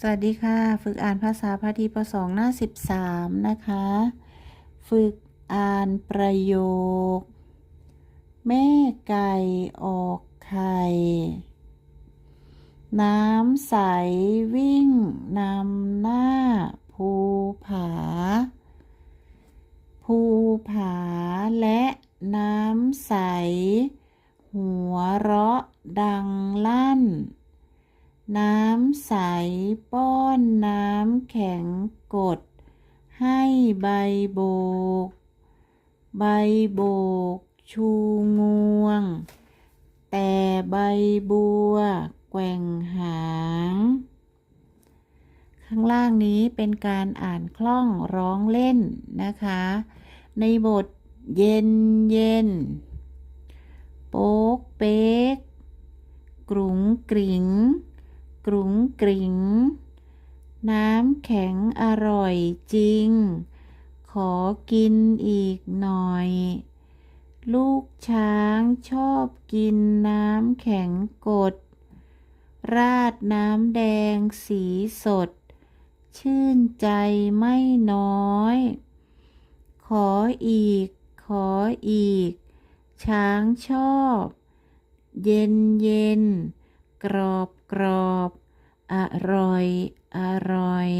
สวัสดีค่ะ ฝึกอ่านภาษาพาทีปสองหน้า 13 นะคะ ฝึกอ่านประโยค แม่ไก่ออกไข่ น้ำใสวิ่งนำหน้าภูผา ภูผาและน้ำใส หัวเราะดังลั่น น้ำใสป้อนน้ำแข็งกด ให้ใบโบก ใบโบก ชูงวง แต่ใบบัว แกว่งหาง ข้างล่างนี้เป็นการอ่านคล่องร้องเล่นนะคะ ในบทเย็นเย็น โป๊กเป๊กกรุงกริง กรุงกริงน้ำแข็งอร่อยจริง ขอกินอีกหน่อย ลูกช้างชอบกินน้ำแข็งกด ราดน้ำแดงสีสด ชื่นใจไม่น้อย ขออีก ขออีก ช้างชอบ เย็นเย็น กรอบกรอบอร่อย อร่อย